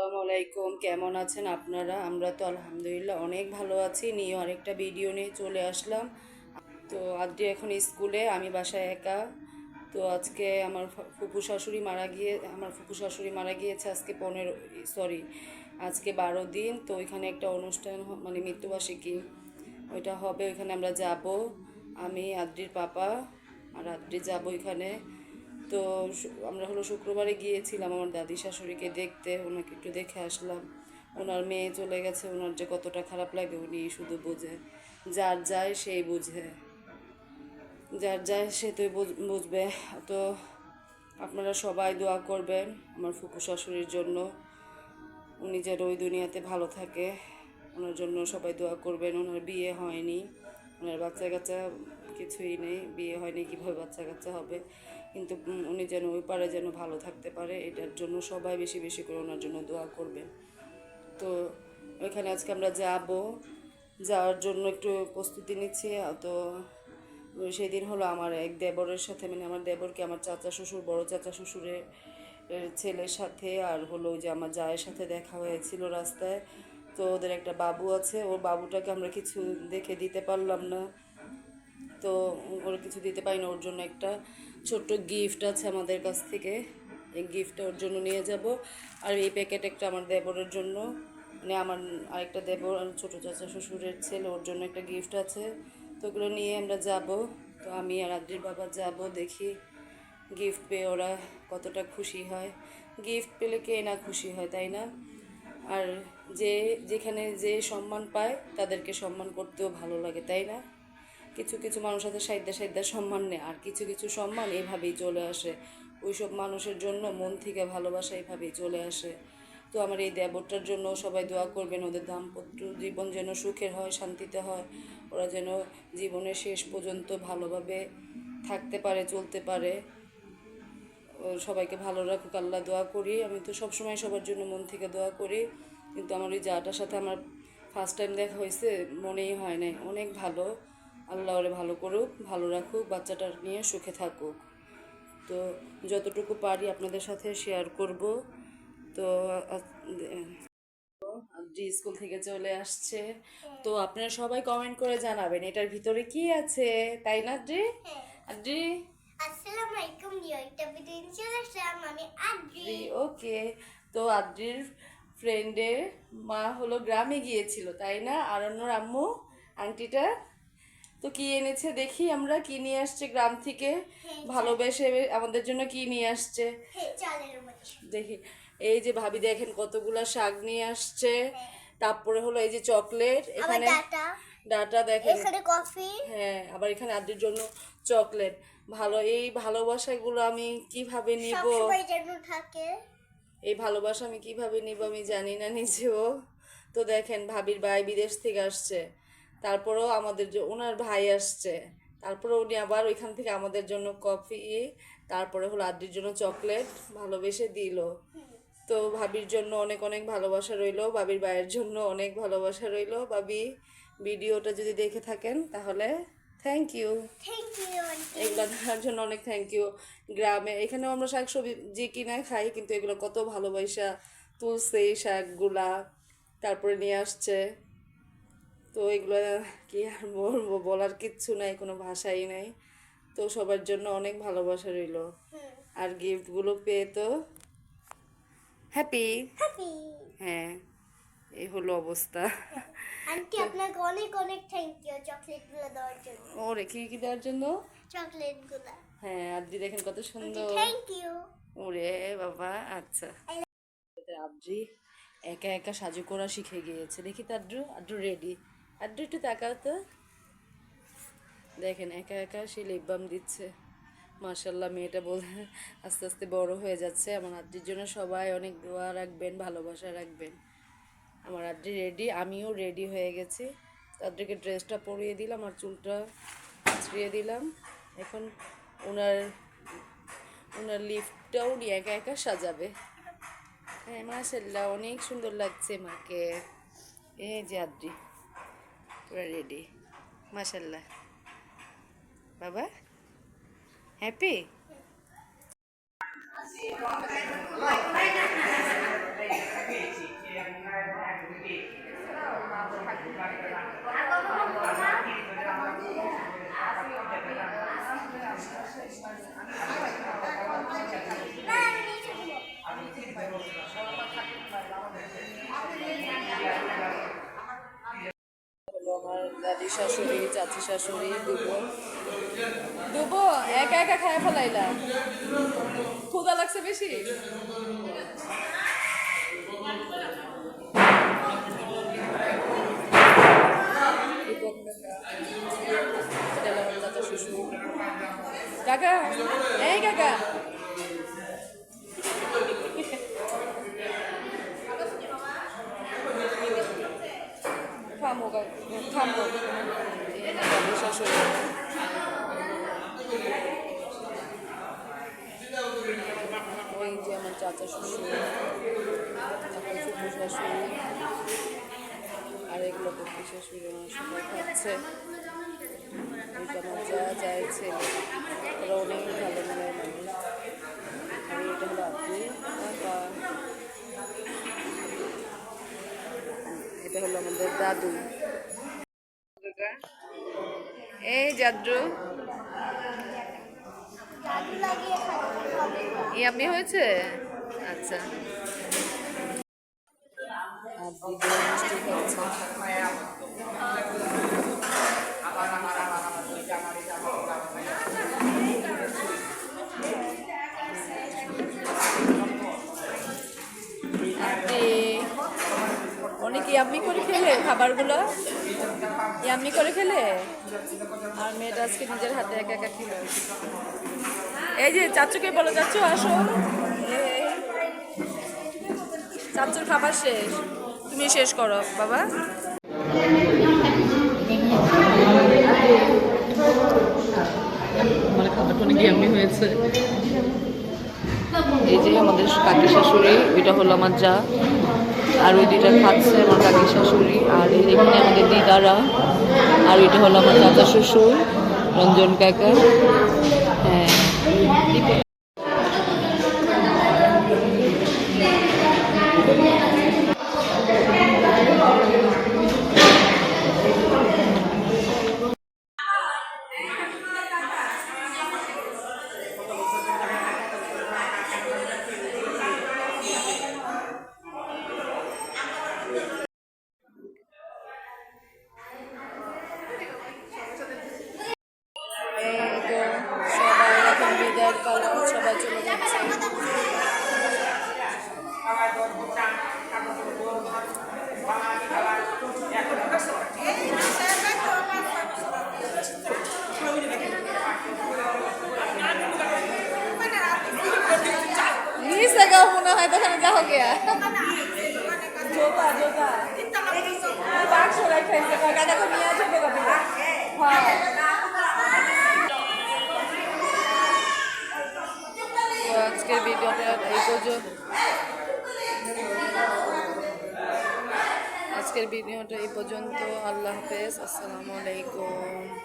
আসসালামু আলাইকুম। কেমন আছেন আপনারা? আমরা তো আলহামদুলিল্লাহ অনেক ভালো আছি। নিয়ে আরেকটা ভিডিও নিয়ে চলে আসলাম। তো আজকে এখন স্কুলে, আমি বাসায় একা। তো আজকে আমার ফুপু শাশুড়ি মারা গিয়ে আমার ফুপু শাশুড়ি মারা গিয়েছে আজকে পনেরো সরি আজকে বারো দিন। তো ওইখানে একটা অনুষ্ঠান মানে মৃত্যুবার্ষিকী। ওইটা হবে, ওইখানে আমরা যাব। আমি, আদ্রির পাপা আর আদ্রি যাব ওইখানে। তো আমরা হলো শুক্রবারে গিয়েছিলাম আমার দাদি শাশুড়িকে দেখতে, ওনাকে একটু দেখে আসলাম। ওনার মেয়ে চলে গেছে, ওনার যে কতটা খারাপ লাগে উনি শুধু বোঝে। যার যায় সেই বুঝে। যার যায় সে তো বুঝ- বুঝবে। তো আপনারা সবাই দোয়া করবেন আমার ফুপু শাশুড়ির জন্য। উনি যেন ওই দুনিয়াতে ভালো থাকে। ওনার জন্য সবাই দোয়া করবেন। ওনার বিয়ে হয়নি। ওনার বাচ্চা কাচ্চা কিছুই নেই। বিয়ে হয়নি, কীভাবে বাচ্চা কাচ্চা হবে? কিন্তু উনি যেন ওই পারে যেন ভালো থাকতে পারে, এটার জন্য সবাই বেশি বেশি করে ওনার জন্য দোয়া করবেন। তো ওইখানে আজকে আমরা যাব, যাওয়ার জন্য একটু প্রস্তুতি নিচ্ছি তো সেদিন হলো আমার এক দেবরের সাথে মানে আমার দেবরকে, আমার চাচা শ্বশুর, বড় চাচা শ্বশুরের ছেলের সাথে, আর হলো যে আমার জায়ের সাথে দেখা হয়েছিল রাস্তায়। তো ওদের একটা বাবু আছে, ওর বাবুটাকে আমরা কিছু দেখে দিতে পারলাম না। তো ওর কিছু দিতে পারি না ওর জন্য একটা ছোট্ট গিফট আছে আমাদের কাছ থেকে। এই গিফটটা ওর জন্য নিয়ে যাব। আর এই প্যাকেট একটা আমার দেবরের জন্য। মানে আমার আরেকটা দেবর আর ছোটো চাচা শ্বশুরের ছেলে, ওর জন্য একটা গিফট আছে। তো ওগুলো নিয়ে আমরা যাব। তো আমি আর আদ্রির বাবা যাব, দেখি গিফট পেয়ে ওরা কতটা খুশি হয়। গিফট পেলে কে না খুশি হয়, তাই না? আর যে, যেখানে যে সম্মান পায়, তাদেরকে সম্মান করতেও ভালো লাগে, তাই না? কিছু কিছু মানুষ আছে সাহিত্যে সাহিত্যে সম্মান নেয় আর কিছু কিছু সম্মান এভাবেই চলে আসে। ওইসব মানুষের জন্য মন থেকে ভালোবাসা এভাবেই চলে আসে। তো আমার এই দেবরটার জন্য সবাই দোয়া করবেন, ওদের দাম্পত্য জীবন যেন সুখের হয়, শান্তিতে হয়। ওরা যেন জীবনের শেষ পর্যন্ত ভালোভাবে থাকতে পারে, চলতে পারে। সবাইকে ভালো রাখুক, আল্লাহ দোয়া করি। আমি তো সবসময় সবার জন্য মন থেকে দোয়া করি, কিন্তু আমার ওই জাটার সাথে আমার ফার্স্ট টাইম দেখা হয়েছে, মনেই হয় নাই। অনেক ভালো। আল্লাহ ওরে ভালো করুক ভালো রাখুক বাচ্চাটা নিয়ে সুখে থাকুক। তো যতটুকু পারি আপনাদের সাথে শেয়ার করব। তো আজকে স্কুল থেকে চলে আসছে। তো আপনারা সবাই কমেন্ট করে জানাবেন এটার ভিতরে কি আছে? তাই না আদ্রি আদ্রি আসসালামু আলাইকুম একটা ভিডিও আমি আদ্রি ওকে তো আদ্রির ফ্রেন্ডের মা হলো গ্রামে গিয়েছিল তাই না? আরণ্যর আম্মু আন্টিটা? তো কি এনেছে দেখি আমরা কি নিয়ে আসছে গ্রাম থেকে? ভালোবেসে আমাদের জন্য কি নিয়ে আসছে? হ্যাঁ দেখি এই যে ভাবি দেখেন কতগুলা শাক নিয়ে আসছে। তারপরে হলো এই যে চকলেট এখানে ডাটা। দেখেন। এখানে কফি। হ্যাঁ আবার এখানে আদ্রির জন্য চকলেট। ভালো এই ভালোবাসাগুলো আমি কীভাবে নিব? থাকে। এই ভালোবাসা আমি কীভাবে নিব আমি জানি না নিজেও। তো দেখেন ভাবির ভাই বিদেশ থেকে আসছে। তারপরেও আমাদের যে ওনার ভাই আসছে তারপরে উনি আবার ওইখান থেকে আমাদের জন্য কফি তারপরে হলো আদ্রির জন্য চকলেট ভালোবেসে দিল। তো ভাবির জন্য অনেক অনেক ভালোবাসা রইল ভাবির ভাইয়ের জন্য অনেক ভালোবাসা রইল। ভাবি ভিডিওটা যদি দেখে থাকেন তাহলে থ্যাংক ইউ এগুলো দেওয়ার জন্য অনেক থ্যাংক ইউ গ্রামে এখানেও আমরা শাক সবজি কিনে খাই কিন্তু এগুলো কত ভালোবাসা। তুলছে এই শাকগুলা তারপরে নিয়ে আসছে। তো এগুলো কি আর বলব? বলার কিচ্ছু নাই কোনো ভাষাই নাই। তো সবার জন্য অনেক ভালোবাসা রইল। আর গিফটগুলো পেয়ে তো হ্যাপি হ্যাঁ এই হলো অবস্থা। আন্টি আপনাকে অনেক অনেক থ্যাংক ইউ চকলেটগুলো দেওয়ার জন্য। ওরে কি কি দেওয়ার জন্য? চকলেটগুলো। হ্যাঁ আদি দেখেন কত সুন্দর। থ্যাংক ইউ ওরে বাবা আচ্ছা। আদ্রি একা একা সাজু করা শিখে গিয়েছে। দেখি তো আদ্রু আদ্রু রেডি আদ্রু একটু তাকাও তো। দেখেন, একা একা সে লিপ বাম দিচ্ছে। মার্শাল্লাহ মেয়েটা বল আস্তে আস্তে বড় হয়ে যাচ্ছে। আমার আদ্রির জন্য সবাই অনেক দোয়া রাখবেন, ভালোবাসা রাখবেন। আমার আদ্রি রেডি আমিও রেডি হয়ে গেছি। আদ্রিকে ড্রেসটা পরিয়ে দিলাম আর চুলটা ছিঁড়িয়ে দিলাম। এখন ওনার ওনার লিফটটাও উনি একা একা সাজাবে। হ্যাঁ মাশাল্লাহ অনেক সুন্দর লাগছে মাকে। এই যে আদ্রি। পুরো রেডি মাশাল্লাহ বাবা হ্যাপি না আমি নিচে দিব। হলো আমার দাদি শাশুড়ি, চাচি শাশুড়ি, দুবো। দুবো, একা একা খায় ফেলাইলা? ক্ষুদা লাগছে বেশি? কাকা, এই কাকা শাশুড়ি ওই যে আমার চাচা শ্বশুর শ্বশুর আর এগুলো পক্ষী শাশুড়ি আমার খাচ্ছে এইটা আমার যা যায় অনেক ভালো মনের আর এটা হলো আপু এটা হলো আমাদের দাদু এই জাদ্রু ইয়ামি হয়েছে? আচ্ছা। আর দিদি মিষ্টি খাচ্ছে আন্টি, অনেক ইয়াম্মি করে খেলে খাবারগুলো? ইয়াম্মি করে খেলে? আর মেয়েটা আজকে নিজের হাতে একা একা খেলো। এই যে, চাচুকে বলো, চাচু, আসো। চাচুর খাবার শেষ। তুমি শেষ করো, বাবা। মানে খাবারটা অনেক ইয়ামি হয়েছে? এই যে আমাদের কাকি শাশুড়ি ওইটা হলো আমার যা। আর ওই দুইটা খাচ্ছে আমার কাকি শাশুড়ি আর এখানে আমাদের দিদারা। আর এটা হলো আমার দাদা শ্বশুর, রঞ্জন কাকা। হ্যাঁ। কবে হ্যাঁ। আজকের ভিডিওটা এই পর্যন্ত। আল্লাহ হাফেজ। আসসালামু আলাইকুম।